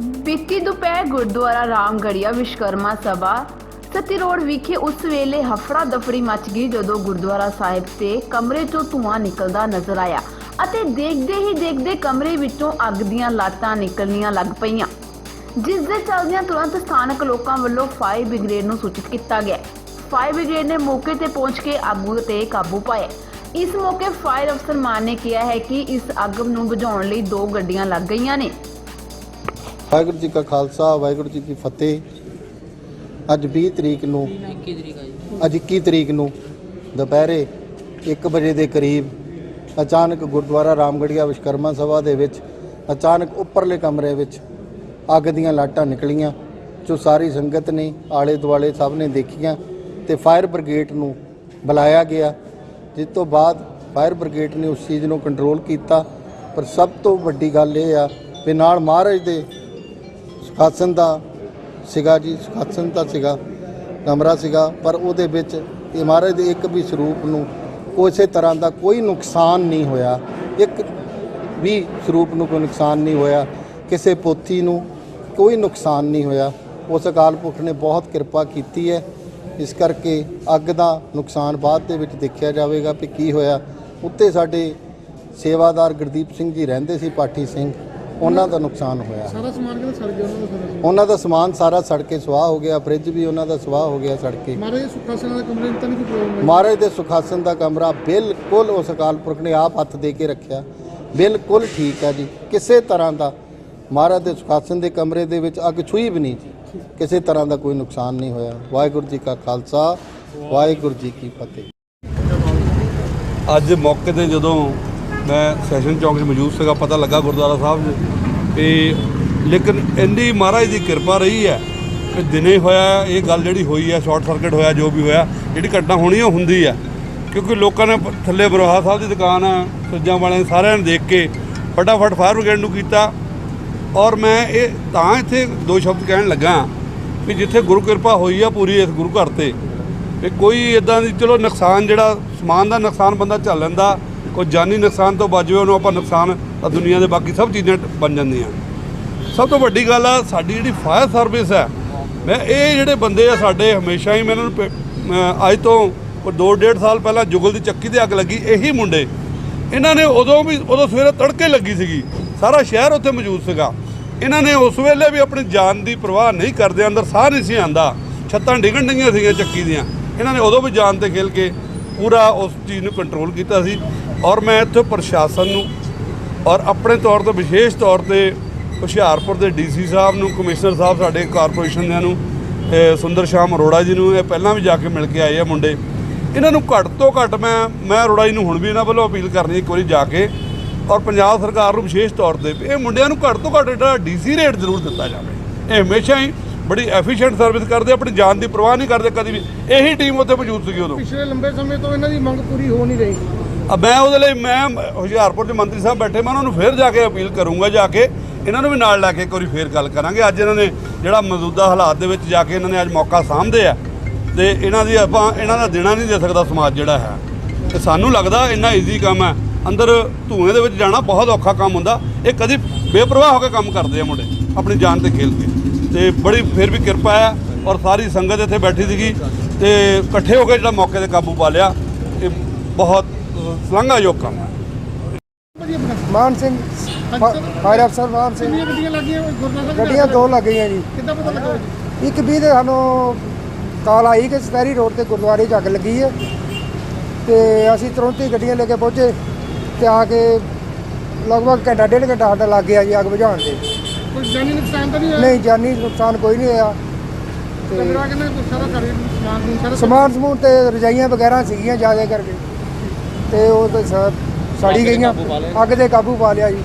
ਬੀਤੀ ਦੁਪਹਿਰ ਗੁਰਦੁਆਰਾ ਰਾਮਗੜੀਆ ਵਿਸ਼ਕਰਮਾ ਸਭਾ, ਸਤੀ ਰੋਡ ਵਿਖੇ ਉਸ ਵੇਲੇ ਹਫੜਾ ਦਫੜੀ ਮਚ ਗਈ ਜਦੋਂ ਗੁਰਦੁਆਰਾ ਸਾਹਿਬ ਤੇ ਕਮਰੇ ਤੋਂ ਧੂੰਆਂ ਨਿਕਲਦਾ ਨਜ਼ਰ ਆਇਆ ਅਤੇ ਦੇਖਦੇ ਹੀ ਦੇਖਦੇ ਕਮਰੇ ਵਿੱਚੋਂ ਅੱਗ ਦੀਆਂ ਲਾਟਾਂ ਨਿਕਲਣੀਆਂ ਲੱਗ ਪਈਆਂ, ਜਿਸ ਦੇ ਚਲਦਿਆਂ ਤੁਰੰਤ ਸਥਾਨਕ ਲੋਕਾਂ ਵੱਲੋਂ ਫਾਇਰ ਬ੍ਰਿਗੇਡ ਨੂੰ ਸੂਚਿਤ ਕੀਤਾ ਗਿਆ। ਫਾਇਰ ਬ੍ਰਿਗੇਡ ਨੇ ਮੌਕੇ ਤੇ ਪਹੁੰਚ ਕੇ ਅੱਗ ਤੇ ਕਾਬੂ ਪਾਇਆ। ਇਸ ਮੌਕੇ ਫਾਇਰ ਅਫਸਰ ਮਾਨ ਨੇ ਕਿਹਾ ਹੈ ਕਿ ਇਸ ਅੱਗ ਨੂੰ ਬੁਝਾਉਣ ਲਈ ਦੋ ਗੱਡੀਆਂ ਲੱਗ ਗਈਆਂ ਨੇ। ਵਾਹਿਗੁਰੂ ਜੀ ਕਾ ਖਾਲਸਾ, ਵਾਹਿਗੁਰੂ ਜੀ ਕੀ ਫਤਿਹ। ਅੱਜ 20 ਤਰੀਕ ਨੂੰ 21 ਤਰੀਕ ਆ ਜੀ ਅੱਜ 21 ਤਰੀਕ ਨੂੰ ਦੁਪਹਿਰੇ 1 ਵਜੇ ਦੇ ਕਰੀਬ ਅਚਾਨਕ ਗੁਰਦੁਆਰਾ ਰਾਮਗੜੀਆ ਵਿਸ਼ਕਰਮਾ ਸਭਾ ਦੇ ਵਿੱਚ ਅਚਾਨਕ ਉੱਪਰਲੇ ਕਮਰੇ ਵਿੱਚ ਅੱਗ ਦੀਆਂ ਲਾਟਾਂ ਨਿਕਲੀਆਂ, ਜੋ ਸਾਰੀ ਸੰਗਤ ਨੇ ਆਲੇ ਦੁਆਲੇ ਸਭ ਨੇ ਦੇਖੀਆਂ ਤੇ ਫਾਇਰ ਬ੍ਰਿਗੇਡ ਨੂੰ ਬੁਲਾਇਆ ਗਿਆ, ਜਿਸ ਤੋਂ ਬਾਅਦ ਫਾਇਰ ਬ੍ਰਿਗੇਡ ਨੇ ਉਸ ਚੀਜ਼ ਨੂੰ ਕੰਟਰੋਲ ਕੀਤਾ। ਪਰ ਸਭ ਤੋਂ ਵੱਡੀ ਗੱਲ ਇਹ ਆ ਵੀ ਨਾਲ ਮਹਾਰਾਜ ਦੇ ਸੁਖਾਸਨ ਦਾ ਸੀਗਾ ਜੀ ਸੁਖਾਸਨ ਦਾ ਸੀਗਾ, ਕਮਰਾ ਸੀਗਾ, ਪਰ ਉਹਦੇ ਵਿੱਚ ਇਹ ਮਹਾਰਾਜ ਦੇ ਇੱਕ ਵੀ ਸਰੂਪ ਨੂੰ ਉਸੇ ਤਰ੍ਹਾਂ ਦਾ ਕੋਈ ਨੁਕਸਾਨ ਨਹੀਂ ਹੋਇਆ। ਇੱਕ ਵੀ ਸਰੂਪ ਨੂੰ ਕੋਈ ਨੁਕਸਾਨ ਨਹੀਂ ਹੋਇਆ। ਕਿਸੇ ਪੋਥੀ ਨੂੰ ਕੋਈ ਨੁਕਸਾਨ ਨਹੀਂ ਹੋਇਆ। ਉਸ ਅਕਾਲ ਪੁਰਖ ਨੇ ਬਹੁਤ ਕਿਰਪਾ ਕੀਤੀ ਹੈ। ਇਸ ਕਰਕੇ ਅੱਗ ਦਾ ਨੁਕਸਾਨ ਬਾਅਦ ਦੇ ਵਿੱਚ ਦੇਖਿਆ ਜਾਵੇਗਾ ਕਿ ਕੀ ਹੋਇਆ। ਉੱਤੇ ਸਾਡੇ ਸੇਵਾਦਾਰ ਗੁਰਦੀਪ ਸਿੰਘ ਜੀ ਰਹਿੰਦੇ ਸੀ, ਪਾਠੀ ਸਿੰਘ। ਉਹਨਾਂ ਦਾ ਨੁਕਸਾਨ ਹੋਇਆ। ਸਾਰਾ ਸਮਾਨ ਕਿਹਦਾ ਸੜ ਗਿਆ? ਉਹਨਾਂ ਦਾ ਸਾਰਾ ਉਹਨਾਂ ਦਾ ਸਮਾਨ ਸਾਰਾ ਸੜ ਕੇ ਸੁਆਹ ਹੋ ਗਿਆ ਫ੍ਰਿਜ ਵੀ ਉਹਨਾਂ ਦਾ ਸੁਆਹ ਹੋ ਗਿਆ ਸੜ ਕੇ। ਮਹਾਰਾਜ ਸੁਖਾਸਨ ਦੇ ਕਮਰੇ ਤਾਂ ਨਹੀਂ ਕੋਈ ਪ੍ਰੋਬਲਮ ਮਹਾਰਾਜ ਦੇ ਸੁਖਾਸਨ ਦਾ ਕਮਰਾ ਬਿਲਕੁਲ ਉਸ ਅਕਾਲ ਪੁਰਖ ਨੇ ਆਪ ਹੱਥ ਦੇ ਕੇ ਰੱਖਿਆ। ਬਿਲਕੁਲ ਠੀਕ ਹੈ ਜੀ ਕਿਸੇ ਤਰ੍ਹਾਂ ਦਾ ਮਹਾਰਾਜ ਦੇ ਸੁਖਾਸਨ ਦੇ ਕਮਰੇ ਦੇ ਵਿੱਚ ਅੱਗ ਛੂਈ ਵੀ ਨਹੀਂ ਜੀ। ਕਿਸੇ ਤਰ੍ਹਾਂ ਦਾ ਕੋਈ ਨੁਕਸਾਨ ਨਹੀਂ ਹੋਇਆ। ਵਾਹਿਗੁਰੂ ਜੀ ਕਾ ਖਾਲਸਾ ਵਾਹਿਗੁਰੂ ਜੀ ਕੀ ਫਤਿਹ। ਅੱਜ ਮੌਕੇ ਤੇ ਜਦੋਂ ਮੈਂ ਸੈਸ਼ਨ ਚੌਂਕ 'ਚ ਮੌਜੂਦ ਸੀਗਾ ਪਤਾ ਲੱਗਾ ਗੁਰਦੁਆਰਾ ਸਾਹਿਬ 'ਚ ਤੇ ਲੇਕਿਨ ਇੰਨੀ ਮਹਾਰਾਜ ਦੀ ਕਿਰਪਾ ਰਹੀ ਹੈ ਕਿ ਦਿਨੇ ਹੋਇਆ, ਇਹ ਗੱਲ ਜਿਹੜੀ ਹੋਈ ਹੈ, ਸ਼ਾਰਟ ਸਰਕਟ ਹੋਇਆ, ਜੋ ਵੀ ਹੋਇਆ, ਜਿਹੜੀ ਘਟਨਾ ਹੋਣੀ ਉਹ ਹੁੰਦੀ ਹੈ ਕਿਉਂਕਿ ਲੋਕਾਂ ਨੇ ਥੱਲੇ ਬਰੋਹਾ ਸਾਹਿਬ ਦੀ ਦੁਕਾਨ ਆ, ਸੱਜਾਂ ਵਾਲਿਆਂ ਸਾਰਿਆਂ ਨੇ ਦੇਖ ਕੇ ਫਟਾਫਟ ਫਾਇਰ ਬ੍ਰਿਗੇਡ ਨੂੰ ਕੀਤਾ। ਔਰ ਮੈਂ ਇਹ ਤਾਂ ਇੱਥੇ ਦੋ ਸ਼ਬਦ ਕਹਿਣ ਲੱਗਾ ਵੀ ਜਿੱਥੇ ਗੁਰੂ ਕਿਰਪਾ ਹੋਈ ਆ ਪੂਰੀ ਇਸ ਗੁਰੂ ਘਰ ਤੇ, ਵੀ ਕੋਈ ਇਦਾਂ ਦੀ, ਚਲੋ ਨੁਕਸਾਨ ਜਿਹੜਾ, ਸਮਾਨ ਦਾ ਨੁਕਸਾਨ ਬੰਦਾ ਝੱਲ ਲੈਂਦਾ, ਕੋਈ ਜਾਨੀ ਨੁਕਸਾਨ ਤੋਂ ਬਚ ਜਾਵੇ, ਉਹਨੂੰ ਆਪਾਂ ਨੁਕਸਾਨ ਤਾਂ ਦੁਨੀਆ ਦੇ ਬਾਕੀ ਸਭ ਚੀਜ਼ਾਂ ਬਣ ਜਾਂਦੀਆਂ। ਸਭ ਤੋਂ ਵੱਡੀ ਗੱਲ ਆ, ਸਾਡੀ ਜਿਹੜੀ ਫਾਇਰ ਸਰਵਿਸ ਹੈ ਮੈਂ ਇਹ ਜਿਹੜੇ ਬੰਦੇ ਆ ਸਾਡੇ, ਹਮੇਸ਼ਾ ਹੀ ਮੈਨੂੰ ਪ- ਅੱਜ ਤੋਂ ਕੋਈ ਦੋ ਡੇਢ ਸਾਲ ਪਹਿਲਾਂ ਜੁਗਲ ਦੀ ਚੱਕੀ ਤੇ ਅੱਗ ਲੱਗੀ, ਇਹੀ ਮੁੰਡੇ। ਇਹਨਾਂ ਨੇ ਉਦੋਂ ਵੀ, ਉਦੋਂ ਸਵੇਰੇ ਤੜਕੇ ਲੱਗੀ ਸੀਗੀ। ਸਾਰਾ ਸ਼ਹਿਰ ਉੱਥੇ ਮੌਜੂਦ ਸੀਗਾ। ਇਹਨਾਂ ਨੇ ਉਸ ਵੇਲੇ ਵੀ ਆਪਣੀ ਜਾਨ ਦੀ ਪਰਵਾਹ ਨਹੀਂ ਕਰਦੇ, ਅੰਦਰ ਸਾਹ ਨਹੀਂ ਸੀ ਆਂਦਾ ਛੱਤਾਂ ਡਿੱਗਣ ਡਈਆਂ ਸੀਗੀਆਂ ਚੱਕੀ ਦੀਆਂ। ਇਹਨਾਂ ਨੇ ਉਦੋਂ ਵੀ ਜਾਨ ਤੇ ਖੇਲ ਕੇ ਪੂਰਾ ਉਸ ਚੀਜ਼ ਨੂੰ ਕੰਟਰੋਲ ਕੀਤਾ ਸੀ। ਔਰ ਮੈਂ ਇੱਥੇ ਪ੍ਰਸ਼ਾਸਨ ਨੂੰ ਔਰ ਆਪਣੇ ਤੌਰ ਤੇ, ਵਿਸ਼ੇਸ਼ ਤੌਰ ਤੇ ਹੁਸ਼ਿਆਰਪੁਰ ਦੇ ਡੀਸੀ ਸਾਹਿਬ ਨੂੰ, ਕਮਿਸ਼ਨਰ ਸਾਹਿਬ ਸਾਡੇ ਕਾਰਪੋਰੇਸ਼ਨ ਦਿਆਂ ਨੂੰ ਸੁੰਦਰ ਸ਼ਾਮ ਅਰੋੜਾ ਜੀ ਨੂੰ ਇਹ ਪਹਿਲਾਂ ਵੀ ਜਾ ਕੇ ਮਿਲ ਕੇ ਆਏ ਆ ਮੁੰਡੇ। ਇਹਨਾਂ ਨੂੰ ਘੱਟ ਤੋਂ ਘੱਟ ਮੈਂ ਮੈਂ ਅਰੋੜਾ ਜੀ ਨੂੰ ਹੁਣ ਵੀ ਇਹਨਾਂ ਵੱਲੋਂ ਅਪੀਲ ਕਰਨੀ, ਇੱਕ ਵਾਰੀ ਜਾ ਕੇ ਔਰ ਪੰਜਾਬ ਸਰਕਾਰ ਨੂੰ ਵਿਸ਼ੇਸ਼ ਤੌਰ ਤੇ ਵੀ ਇਹ ਮੁੰਡਿਆਂ ਨੂੰ ਘੱਟ ਤੋਂ ਘੱਟ ਜਿਹੜਾ ਡੀਸੀ ਰੇਟ ਜ਼ਰੂਰ ਦਿੱਤਾ ਜਾਵੇ। ਇਹ ਹਮੇਸ਼ਾ ਹੀ ਬੜੀ ਐਫੀਸ਼ੀਐਂਟ ਸਰਵਿਸ ਕਰਦੇ, ਆਪਣੀ ਜਾਨ ਦੀ ਪਰਵਾਹ ਨਹੀਂ ਕਰਦੇ, ਕਦੀ ਵੀ ਇਹੀ ਟੀਮ ਉੱਥੇ ਮੌਜੂਦ ਸੀਗੀ ਉਦੋਂ। ਪਿਛਲੇ ਲੰਬੇ ਸਮੇਂ ਤੋਂ ਇਹਨਾਂ ਦੀ ਮੰਗ ਪੂਰੀ ਹੋ ਨਹੀਂ ਰਹੀ। ਮੈਂ ਉਹਦੇ ਲਈ, ਮੈਂ ਹੁਸ਼ਿਆਰਪੁਰ ਦੇ ਮੰਤਰੀ ਸਾਹਿਬ ਬੈਠੇ, ਮੈਂ ਉਹਨਾਂ ਨੂੰ ਫੇਰ ਜਾ ਕੇ ਅਪੀਲ ਕਰੂੰਗਾ ਜਾ ਕੇ, ਇਹਨਾਂ ਨੂੰ ਵੀ ਨਾਲ ਲੈ ਕੇ ਇੱਕ ਵਾਰੀ ਫੇਰ ਗੱਲ ਕਰਾਂਗੇ। ਅੱਜ ਇਹਨਾਂ ਨੇ ਜਿਹੜਾ ਮੌਜੂਦਾ ਹਾਲਾਤ ਦੇ ਵਿੱਚ ਜਾ ਕੇ ਇਹਨਾਂ ਨੇ ਅੱਜ ਮੌਕਾ ਸਾਂਭਦੇ ਆ, ਤੇ ਇਹਨਾਂ ਦੀ ਆਪਾਂ, ਇਹਨਾਂ ਦਾ ਦੇਣਾ ਨਹੀਂ ਦੇ ਸਕਦਾ ਸਮਾਜ ਜਿਹੜਾ ਹੈ। ਤੇ ਸਾਨੂੰ ਲੱਗਦਾ ਇੰਨਾ ਈਜ਼ੀ ਕੰਮ ਹੈ, ਅੰਦਰ ਧੂਏ ਦੇ ਵਿੱਚ ਜਾਣਾ ਬਹੁਤ ਔਖਾ ਕੰਮ ਹੁੰਦਾ, ਇਹ ਕਦੀ ਬੇਪਰਵਾਹ ਹੋ ਕੇ ਕੰਮ ਕਰਦੇ ਆ ਮੁੰਡੇ, ਆਪਣੀ ਜਾਨ ਤੇ ਖੇਲ ਕੇ। ਤੇ ਬੜੀ ਫਿਰ ਵੀ ਕਿਰਪਾ ਹੈ, ਔਰ ਸਾਰੀ ਸੰਗਤ ਇੱਥੇ ਬੈਠੀ ਸੀਗੀ, ਤੇ ਇਕੱਠੇ ਹੋ ਕੇ ਜਿਹੜਾ ਮੌਕੇ ਤੇ ਕਾਬੂ ਪਾ ਲਿਆ, ਇਹ ਬਹੁਤ ਕੰਮ ਹੈ ਭਾਜੀ ਆਪਣਾ ਮਾਨ ਸਿੰਘ ਫਾਇਰ ਅਫਸਰ ਮਾਨ ਸਿੰਘ। ਗੱਡੀਆਂ ਲੱਗੀਆਂ ਸਾਹਿਬ ਗੱਡੀਆਂ ਦੋ ਲੱਗ ਗਈਆਂ ਜੀ। ਕਿੱਦਾਂ ਪਤਾ ਲੱਗਾ ਜੀ? ਇੱਕ ਵੀ ਤੇ ਸਾਨੂੰ ਕਾਲ ਆਈ ਕਿ ਸਪੈਰੀ ਰੋਡ ਤੇ ਗੁਰਦੁਆਰੇ 'ਚ ਅੱਗ ਲੱਗੀ ਹੈ। ਤੇ ਅਸੀਂ ਤੁਰੰਤ ਹੀ ਗੱਡੀਆਂ ਲੈ ਕੇ ਪਹੁੰਚੇ ਤੇ ਆ ਕੇ ਲਗਭਗ ਘੰਟਾ ਡੇਢ ਘੰਟਾ ਸਾਡਾ ਲੱਗ ਗਿਆ ਜੀ ਅੱਗ ਬੁਝਾਉਣ ਦੇ ਕੋਈ ਜਾਨੀ ਨੁਕਸਾਨ ਤਾਂ ਨਹੀਂ ਹੋਇਆ? ਨਹੀਂ ਜਾਨੀ ਨੁਕਸਾਨ ਕੋਈ ਨਹੀਂ ਹੋਇਆ। ਸਾਰਾ ਸਮਾਨ ਸਮੂਨ ਤੇ ਰਜਾਈਆਂ ਵਗੈਰਾ ਸੀਗੀਆਂ ਜ਼ਿਆਦਾ ਕਰਕੇ। ਤੇ ਉਹ ਤਾਂ ਸੜੀ ਗਈਆਂ। ਅੱਗ ਦੇ ਕਾਬੂ ਪਾ ਲਿਆ ਜੀ।